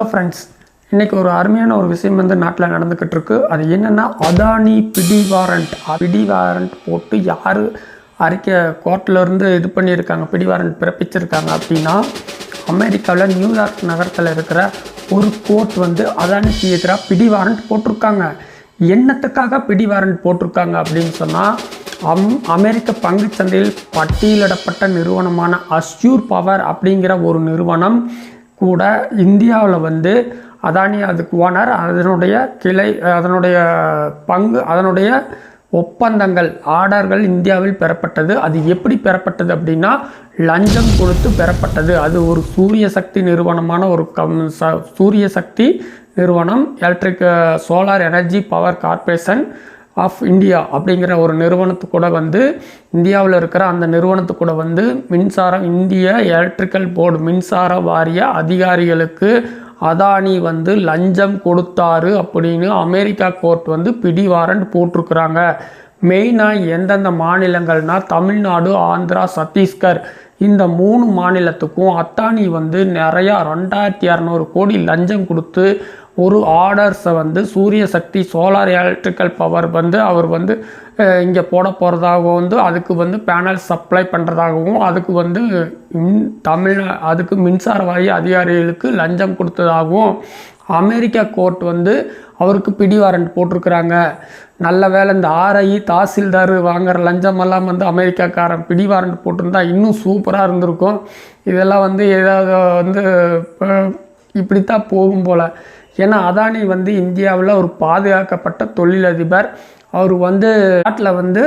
Friends இன்னைக்கு ஒரு அருமையான ஒரு விஷயம் வந்து நாட்டில் நடந்துக்கிட்டு இருக்கு அது என்னன்னா அதானி பிடி வாரண்ட். பிடி வாரண்ட் போட்டு யார் அறிக்கை கோர்ட்ல இருந்து இது பண்ணியிருக்காங்க பிடி வாரண்ட் பிறப்பிச்சிருக்காங்க அப்படின்னா அமெரிக்காவில் நியூயார்க் நகரத்தில் இருக்கிற ஒரு கோர்ட் வந்து அதானிக்கு எதிராக பிடி வாரண்ட் போட்டிருக்காங்க. என்னத்துக்காக பிடி வாரண்ட் போட்டிருக்காங்க அப்படின்னு சொன்னால் அம் அமெரிக்க பங்குச்சந்தையில் பட்டியலிடப்பட்ட நிறுவனமான அஸ்யூர் பவர் அப்படிங்கிற ஒரு நிறுவனம் கூட இந்தியாவில் வந்து அதானி அதுக்கு ஓனர் அதனுடைய கிளை அதனுடைய பங்கு அதனுடைய ஒப்பந்தங்கள் ஆர்டர்கள் இந்தியாவில் பெறப்பட்டது. அது எப்படி பெறப்பட்டது அப்படின்னா லஞ்சம் கொடுத்து பெறப்பட்டது. அது ஒரு சூரிய சக்தி நிறுவனமான ஒரு கம் ச சூரிய சக்தி நிறுவனம். Electric solar energy power corporation. Of India அப்படிங்கிற ஒரு நிறுவனத்து கூட வந்து இந்தியாவில் இருக்கிற அந்த நிறுவனத்து கூட வந்து மின்சாரம் இந்திய எலக்ட்ரிக்கல் போர்டு மின்சார வாரிய அதிகாரிகளுக்கு அதானி வந்து லஞ்சம் கொடுத்தாரு அப்படின்னு அமெரிக்கா கோர்ட் வந்து பிடி வாரண்ட் போட்டிருக்கிறாங்க. மெயினாக எந்தெந்த மாநிலங்கள்னா தமிழ்நாடு ஆந்திரா சத்தீஸ்கர் இந்த மூணு மாநிலத்துக்கும் அத்தானி வந்து நிறையா ரெண்டாயிரத்தி இரநூறு கோடி லஞ்சம் கொடுத்து ஒரு ஆர்டர்ஸை வந்து சூரிய சக்தி சோலார் எலக்ட்ரிக்கல் பவர் வந்து அவர் வந்து இங்கே போட போகிறதாகவும் வந்து அதுக்கு வந்து பேனல் சப்ளை பண்ணுறதாகவும் அதுக்கு வந்து மின் தமிழ் அதுக்கு மின்சார வாரிய அதிகாரிகளுக்கு லஞ்சம் கொடுத்ததாகவும் அமெரிக்கா கோர்ட் வந்து அவருக்கு பிடி வாரண்ட் போட்டிருக்கிறாங்க. நல்ல வேளை இந்த ஆர்ஐ தாசில்தார் வாங்குற லஞ்சமெல்லாம் வந்து அமெரிக்காக்காரன் பிடி வாரண்ட் போட்டிருந்தா இன்னும் சூப்பராக இருந்திருக்கும். இதெல்லாம் வந்து ஏதாவது வந்து இப்படித்தான் போகும் போல். ஏன்னா அதானி வந்து இந்தியாவில் ஒரு பாதுகாக்கப்பட்ட தொழிலதிபர். அவர் வந்து நாட்டில் வந்து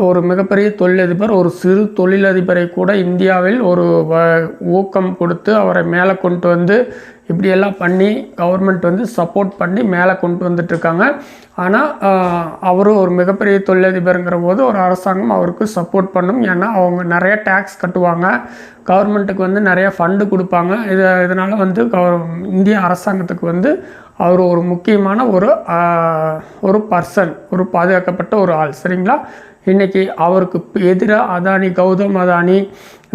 ஒரு மிகப்பெரிய தொழிலதிபர் ஒரு சிறு தொழிலதிபரை கூட இந்தியாவில் ஒரு வ- ஊக்கம் கொடுத்து அவரை மேலே கொண்டு வந்து இப்படியெல்லாம் பண்ணி கவர்மெண்ட் வந்து சப்போர்ட் பண்ணி மேலே கொண்டு வந்துட்டுருக்காங்க. ஆனால் அவரும் ஒரு மிகப்பெரிய தொழிலதிபருங்கிற போது ஒரு அரசாங்கம் அவருக்கு சப்போர்ட் பண்ணும். ஏன்னா அவங்க நிறைய டேக்ஸ் கட்டுவாங்க. கவர்மெண்ட்டுக்கு வந்து நிறைய ஃபண்டு கொடுப்பாங்க. இது இதனால் வந்து கவர் இந்திய அரசாங்கத்துக்கு வந்து அவர் ஒரு முக்கியமான ஒரு ஒரு பர்சன் ஒரு பாதுகாக்கப்பட்ட ஒரு ஆள். சரிங்களா? இன்றைக்கி அவருக்கு எதிராக அதானி கௌதம் அதானி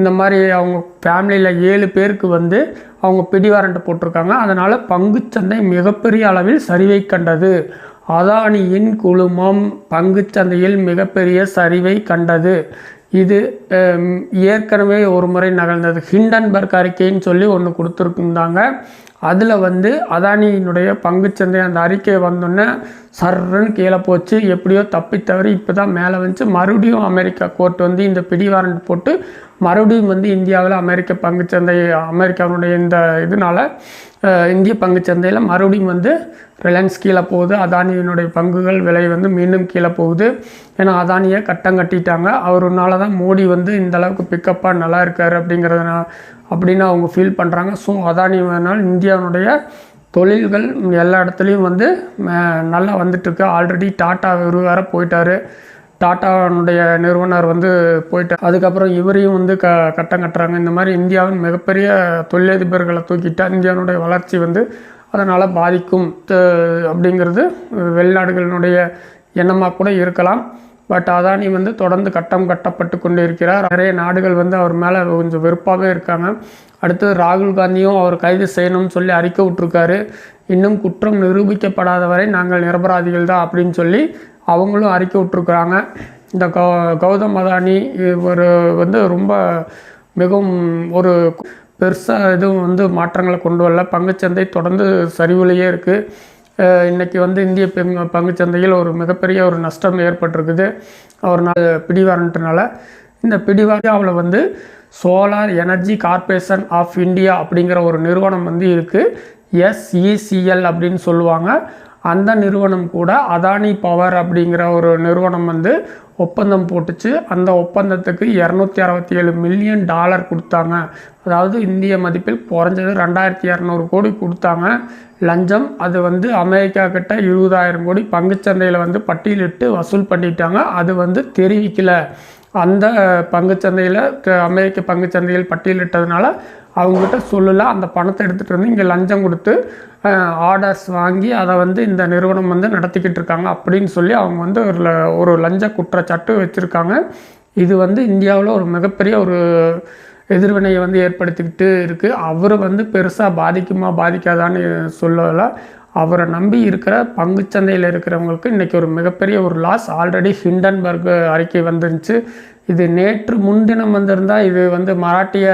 இந்த மாதிரி அவங்க ஃபேமிலியில் ஏழு பேருக்கு வந்து அவங்க பிடிவாரண்ட்டு போட்டிருக்காங்க. அதனால் பங்குச்சந்தை மிகப்பெரிய அளவில் சரிவை கண்டது. அதானியின் குழுமம் பங்குச்சந்தையில் மிகப்பெரிய சரிவை கண்டது. இது ஏற்கனவே ஒரு முறை நகர்ந்தது. ஹிண்டன்பர்க் அறிக்கைன்னு சொல்லி ஒன்று கொடுத்துருக்குந்தாங்க அதில் வந்து அதானியினுடைய பங்குச்சந்தை அந்த அறிக்கை வந்தோடனே சர்ன்னு கீழே போச்சு. எப்படியோ தப்பி தவறி இப்போ தான் மேலே வந்துச்சு. மறுபடியும் அமெரிக்கா கோர்ட் வந்து இந்த பிடி வாரண்ட் போட்டு மறுபடியும் வந்து இந்தியாவில் அமெரிக்க பங்குச்சந்தை அமெரிக்காவுடைய இந்த இதனால் இந்திய இந்திய பங்குச்சந்தையில் மறுபடியும் வந்து ரிலையன்ஸ் கீழே போகுது. அதானியினுடைய பங்குகள் விலை வந்து மீண்டும் கீழே போகுது. ஏன்னா அதானியை கட்டம் கட்டிட்டாங்க. அவருனால தான் மோடி வந்து இந்த அளவுக்கு பிக்கப்பாக நல்லா இருக்கார் அப்படிங்கிறதுனா அப்படின்னு அவங்க ஃபீல் பண்ணுறாங்க ஸோ அதானி வேணால் இந்தியாவுடைய தொழில்கள் எல்லா இடத்துலையும் வந்து நல்லா வந்துட்டுருக்கு. ஆல்ரெடி டாட்டா இவர் வேறு போயிட்டார். டாட்டாவுடைய நிறுவனர் வந்து போயிட்டார். அதுக்கப்புறம் இவரையும் வந்து க கட்டம் கட்டுறாங்க. இந்த மாதிரி இந்தியாவின் மிகப்பெரிய தொழிலதிபர்களை தூக்கிட்டா இந்தியாவுடைய வளர்ச்சி வந்து அதனால் பாதிக்கும். த- அப்படிங்கிறது வெளிநாடுகளினுடைய எண்ணமாக கூட இருக்கலாம். பட் அதானி வந்து தொடர்ந்து கட்டம் கட்டப்பட்டு கொண்டு இருக்கிறார் நிறைய நாடுகள் வந்து அவர் மேலே கொஞ்சம் வெறுப்பாகவே இருக்காங்க. அடுத்தது ராகுல் காந்தியும் அவர் கைது செய்யணும்னு சொல்லி அறிக்கை விட்டுருக்காரு. இன்னும் குற்றம் நிரூபிக்கப்படாத வரை நாங்கள் நிரபராதிகள் தான் அப்படின்னு சொல்லி அவங்களும் அறிக்கை விட்டுருக்குறாங்க. இந்த கௌ கௌதம் அதானி இவர் வந்து ரொம்ப மிகவும் ஒரு பெருசாக எதுவும் வந்து மாற்றங்களை கொண்டு வரல. பங்குச்சந்தை தொடர்ந்து சரிவுலையே இருக்குது இன்றைக்கி வந்து இந்திய பங்கு பங்குச்சந்தையில் ஒரு மிகப்பெரிய ஒரு நஷ்டம் ஏற்பட்டிருக்குது. ஒரு நாள் பிடிவாரன்றனால இந்த பிடிவாரியாவில் வந்து solar energy corporation of India அப்படிங்கிற ஒரு நிறுவனம் வந்து இருக்குது எஸ்இசிஎல் அப்படின்னு சொல்லுவாங்க. அந்த நிறுவனம் கூட அதானி பவர் அப்படிங்கிற ஒரு நிறுவனம் வந்து ஒப்பந்தம் போட்டுச்சு. அந்த ஒப்பந்தத்துக்கு இரநூத்தி அறுபத்தி ஏழு மில்லியன் டாலர் கொடுத்தாங்க. அதாவது இந்திய மதிப்பில் குறைஞ்சது ரெண்டாயிரத்தி இரநூறு கோடி கொடுத்தாங்க. லஞ்சம் அது வந்து அமெரிக்கா கிட்ட இருபதாயிரம் கோடி பங்குச்சந்தையில் வந்து பட்டியலிட்டு வசூல் பண்ணிட்டாங்க. அது வந்து தெரிவிக்கலை. அந்த பங்குச்சந்தையில் அமெரிக்க பங்குச்சந்தையில் பட்டியலிட்டதுனால அவங்ககிட்ட சொல்லல. அந்த பணத்தை எடுத்துகிட்டு வந்து இங்கே லஞ்சம் கொடுத்து ஆர்டர்ஸ் வாங்கி அதை வந்து இந்த நிறுவனம் வந்து நடத்திக்கிட்டு இருக்காங்க அப்படின்னு சொல்லி அவங்க வந்து ஒரு ல- ஒரு லஞ்ச குற்றச்சாட்டு வச்சுருக்காங்க. இது வந்து இந்தியாவில் ஒரு மிகப்பெரிய ஒரு எதிர்வினையை வந்து ஏற்படுத்திக்கிட்டு இருக்குது அவர் வந்து பெருசாக பாதிக்குமா பாதிக்காதான்னு சொல்லலை. அவரை நம்பி இருக்கிற பங்குச்சந்தையில் இருக்கிறவங்களுக்கு இன்றைக்கி ஒரு மிகப்பெரிய ஒரு லாஸ் ஆல்ரெடி ஹிண்டன்பர்க் அறிக்கை வந்துருந்துச்சு. இது நேற்று முன்தினம் வந்திருந்தால் இது வந்து மராட்டிய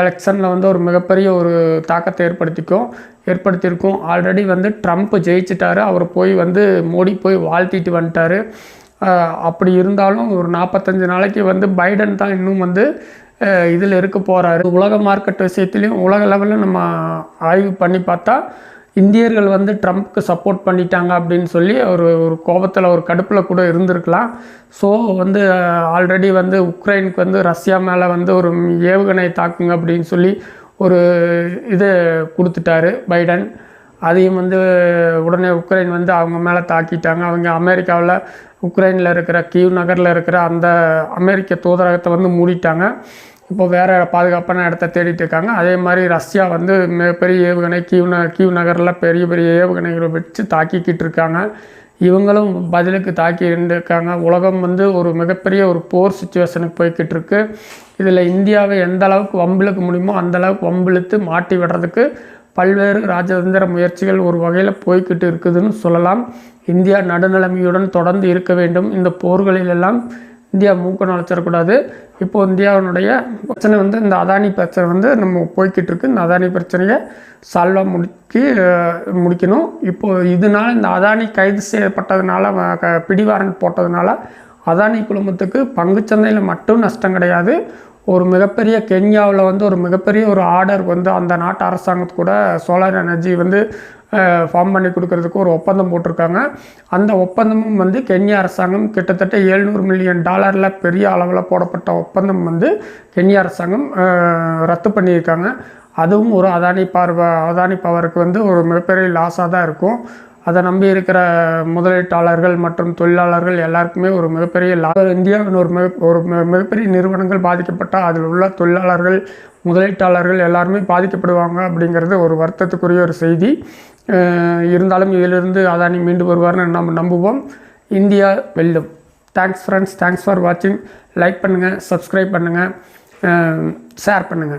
எலெக்ஷனில் வந்து ஒரு மிகப்பெரிய ஒரு தாக்கத்தை ஏற்படுத்திக்கும் ஏற்படுத்தியிருக்கும். ஆல்ரெடி வந்து ட்ரம்ப் ஜெயிச்சிட்டாரு. அவர் போய் வந்து மோடி போய் வாழ்த்திட்டு வந்துட்டாரு. அப்படி இருந்தாலும் ஒரு நாற்பத்தஞ்சு நாளைக்கு வந்து பைடன் தான் இன்னும் வந்து இதில் இருக்க போகிறாரு உலக மார்க்கெட் விஷயத்துலையும் உலக லெவலில் நம்ம ஆய்வு பண்ணி பார்த்தா இந்தியர்கள் வந்து ட்ரம்ப்க்கு சப்போர்ட் பண்ணிட்டாங்க அப்படின்னு சொல்லி ஒரு ஒரு கோபத்தில் ஒரு கடுப்பில் கூட இருந்திருக்கலாம். ஸோ வந்து ஆல்ரெடி வந்து உக்ரைனுக்கு வந்து ரஷ்யா மேலே வந்து ஒரு ஏவுகணை தாக்குங்க அப்படின்னு சொல்லி ஒரு இது கொடுத்துட்டாரு பைடன். அதையும் வந்து உடனே உக்ரைன் வந்து அவங்க மேலே தாக்கிட்டாங்க. அவங்க அமெரிக்காவில் உக்ரைனில் இருக்கிற கீவ் நகரில் இருக்கிற அந்த அமெரிக்க தூதரகத்தை வந்து மூடிட்டாங்க. இப்போ வேறு பாதுகாப்பான இடத்த தேடிட்டு இருக்காங்க. அதே மாதிரி ரஷ்யா வந்து மிகப்பெரிய ஏவுகணை கீவ் ந கீவ் நகரில் பெரிய பெரிய ஏவுகணைகளை வச்சு தாக்கிக்கிட்டு இருக்காங்க. இவங்களும் பதிலுக்கு தாக்கி இருந்திருக்காங்க உலகம் வந்து ஒரு மிகப்பெரிய ஒரு போர் சுச்சுவேஷனுக்கு போய்கிட்டு இருக்கு. இதில் இந்தியாவை எந்த அளவுக்கு வம்பிழுக்க முடியுமோ அந்த அளவுக்கு வம்பிழுத்து மாட்டி விடுறதுக்கு பல்வேறு ராஜதந்திர முயற்சிகள் ஒரு வகையில் போய்கிட்டு இருக்குதுன்னு சொல்லலாம். இந்தியா நடுநிலைமையுடன் தொடர்ந்து இருக்க வேண்டும். இந்த போர்களிலெல்லாம் இந்தியா மூக்க நுழைச்சிடக்கூடாது இப்போ இந்தியாவினுடைய பிரச்சனை வந்து இந்த அதானி பிரச்சனை வந்து நம்ம போய்கிட்டு இருக்கு. இந்த அதானி பிரச்சனையை சால்வாக முடிக்கி முடிக்கணும். இப்போது இதனால இந்த அதானி கைது செய்யப்பட்டதுனால க- பிடிவாரண்ட் போட்டதுனால அதானி குழுமத்துக்கு பங்குச்சந்தையில் மட்டும் நஷ்டம் கிடையாது. ஒரு மிகப்பெரிய கென்யாவில் வந்து ஒரு மிகப்பெரிய ஒரு ஆர்டர் வந்து அந்த நாட்டு அரசாங்கத்து கூட சோலார் எனர்ஜி வந்து ஃபார்ம் பண்ணி கொடுக்கறதுக்கு ஒரு ஒப்பந்தம் போட்டிருக்காங்க. அந்த ஒப்பந்தமும் வந்து கென்யா அரசாங்கம் கிட்டத்தட்ட எழுநூறு மில்லியன் டாலரில் பெரிய அளவில் போடப்பட்ட ஒப்பந்தம் வந்து கென்யா அரசாங்கம் ரத்து பண்ணியிருக்காங்க. அதுவும் ஒரு அதானி பார்வை அதானி பவருக்கு வந்து ஒரு மிகப்பெரிய லாஸாக தான் இருக்கும். அதை நம்பி இருக்கிற முதலீட்டாளர்கள் மற்றும் தொழிலாளர்கள் எல்லாருக்குமே ஒரு மிகப்பெரிய லாபம். இந்தியாவின் ஒரு மிக ஒரு மிகப்பெரிய நிறுவனங்கள் பாதிக்கப்பட்டால் அதில் உள்ள தொழிலாளர்கள் முதலீட்டாளர்கள் எல்லாருமே பாதிக்கப்படுவாங்க அப்படிங்கிறது ஒரு வருத்தத்துக்குரிய ஒரு செய்தி. இருந்தாலும் இதிலிருந்து அதானி மீண்டு வருவார்னு நம்ம நம்புவோம். இந்தியா வெல்லும். தேங்க்ஸ் ஃப்ரெண்ட்ஸ் தேங்க்ஸ் ஃபார் வாட்சிங் லைக் பண்ணுங்கள் சப்ஸ்கிரைப் பண்ணுங்கள் ஷேர் பண்ணுங்கள்